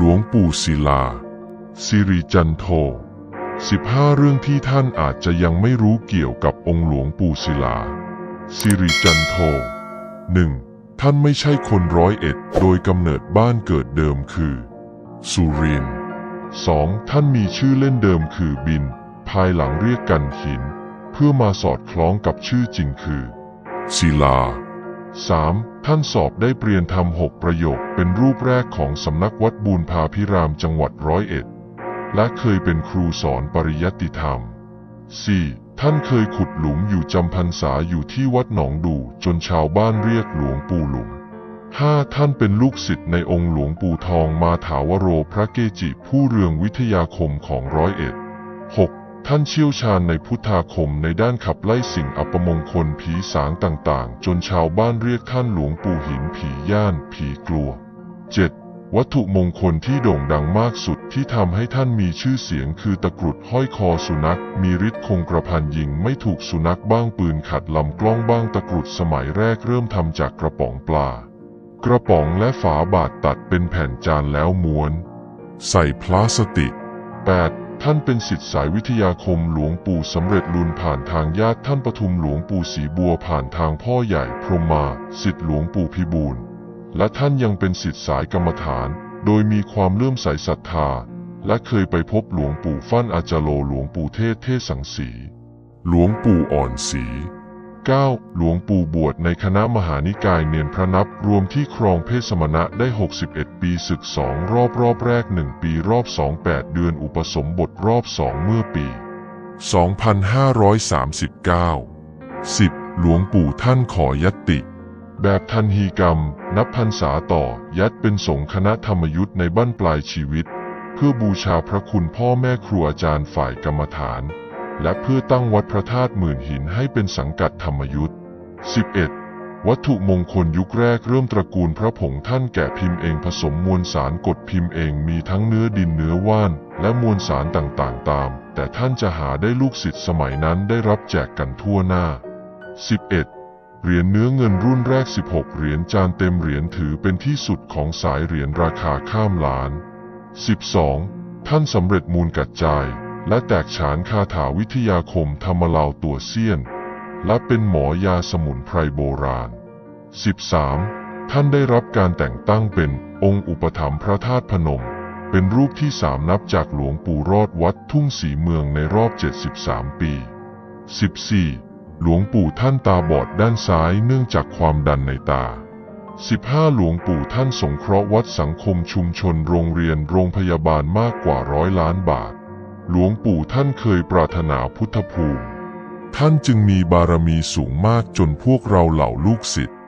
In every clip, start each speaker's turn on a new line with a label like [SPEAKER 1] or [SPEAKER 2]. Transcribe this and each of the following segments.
[SPEAKER 1] หลวงปู่ศิลา สิริจันโท 15 เรื่องที่ท่านอาจจะยังไม่รู้เกี่ยวกับองค์หลวงปู่ศิลา สิริจันโท 1. ท่านไม่ใช่คนร้อยเอ็ด โดยกำเนิดบ้านเกิดเดิมคือ สุรินทร์ 2. ท่านมีชื่อเล่นเดิมคือบิน ภายหลังเรียกกันหิน เพื่อมาสอดคล้องกับชื่อจริงคือศิลา 3. ท่านสอบได้เปลี่ยนทำหกประโยคเป็นรูปแรกของสำนักวัดบูรพาพิรามจังหวัดร้อยเอ็ด และเคยเป็นครูสอนปริยัติธรรม 4. ท่านเคยขุดหลุมอยู่จำพรรษาอยู่ที่วัดหนองดูจนชาวบ้านเรียกหลวงปู่หลุม 5. ท่านเป็นลูกศิษย์ในองค์หลวงปู่ทองมาถาวโรพระเกจิผู้เรืองวิทยาคมของร้อยเอ็ด 6. ท่านเชี่ยวชาญในพุทธาคมในด้านขับไล่สิ่งอัปมงคลผีสางต่างๆ จนชาวบ้านเรียกท่านหลวงปู่หินผีย่านผีกลัว 7. วัตถุมงคลที่โด่งดังมากสุดที่ทำให้ท่านมีชื่อเสียงคือตะกรุดห้อยคอสุนัข มีฤทธิ์คงกระพันยิงไม่ถูกสุนัขบ้างปืนขัดลำกล้องบ้างตะกรุดสมัยแรกเริ่มทำจากกระป๋องปลา กระป๋องและฝาบาดตัดเป็นแผ่นจานแล้วม้วน ใส่พลาสติก 8. ท่านเป็นสิทธิสายวิทยาคมหลวงปู่สำเร็จลุนผ่านทางญาติท่านปทุมหลวงปู่ศรีบัวผ่านทางพ่อใหญ่พรหมาสิทธิหลวงปู่พิบูลและท่านยังเป็นสิทธิสายกรรมฐาน โดยมีความเลื่อมใสศรัทธา และเคยไปพบหลวงปู่ฟั่นอาจโลหลวงปู่เทศเทศสังสี หลวงปู่อ่อนสี 9. หลวงปู่บวชในคณะมหานิกายเนียนพระนับ รวมที่ครองเพศสมณะได้ 61 ปีศึกสองรอบรอบแรก 1 ปีรอบ 2 8 เดือนอุปสมบทรอบสองเมื่อปี 2539 10. หลวงปู่ท่านขอยัติแบบทันฮีกรรม นับพรรษาต่อยัดเป็นสงฆ์คณะธรรมยุทธ์ในบั้นปลายชีวิต เพื่อบูชาพระคุณพ่อแม่ครูอาจารย์ฝ่ายกรรมฐาน และเพื่อตั้งวัดพระธาตุหมื่นหินให้เป็นสังกัดธรรมยุทธ์ 11. วัตถุมงคลยุคแรกเริ่มตระกูลพระผงท่านแกะพิมพ์เองผสมมวลสารกดพิมพ์เองมีทั้งเนื้อดินเนื้อว่าน และมวลสารต่างๆ ตาม แต่ท่านจะหาได้ลูกศิษย์สมัยนั้นได้รับแจกกันทั่วหน้า 11. เหรียญเนื้อเงินรุ่นแรก 16 เหรียญจานเต็มเหรียญถือเป็นที่สุดของสายเหรียญราคาข้ามล้าน 12. ท่านสำเร็จมูลกัดจาย และแตกฉานคาถาวิทยาคมธรรมลาวตัวเซียน และเป็นหมอยาสมุนไพรโบราณ 13. ท่านได้รับการแต่งตั้งเป็นองค์อุปถัมภ์พระธาตุพนม เป็นรูปที่สามนับจากหลวงปู่รอดวัดทุ่งสีเมืองในรอบ 73 ปี 14. หลวงปู่ท่านตาบอดด้านซ้ายเนื่องจากความดันในตา 15. หลวงปู่ท่านสงเคราะห์วัดสังคมชุมชนโรงเรียนโรงพยาบาลมากกว่าร้อยล้านบาท หลวงปู่ท่านเคยปรารถนาพุทธภูมิ ท่านจึงมีบารมีสูงมากจนพวกเราเหล่าลูกศิษย์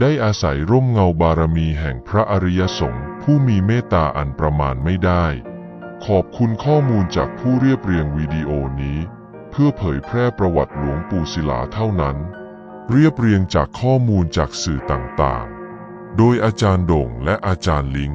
[SPEAKER 1] ได้อาศัยร่มเงาบารมีแห่งพระอริยสงฆ์ผู้มีเมตตาอันประมาณไม่ได้ ขอบคุณข้อมูลจากผู้เรียบเรียงวิดีโอนี้ เพื่อเผยแพร่ประวัติหลวงปู่ศิลาเท่านั้น เรียบเรียงจากข้อมูลจากสื่อต่างๆ โดยอาจารย์โด่งและอาจารย์ลิง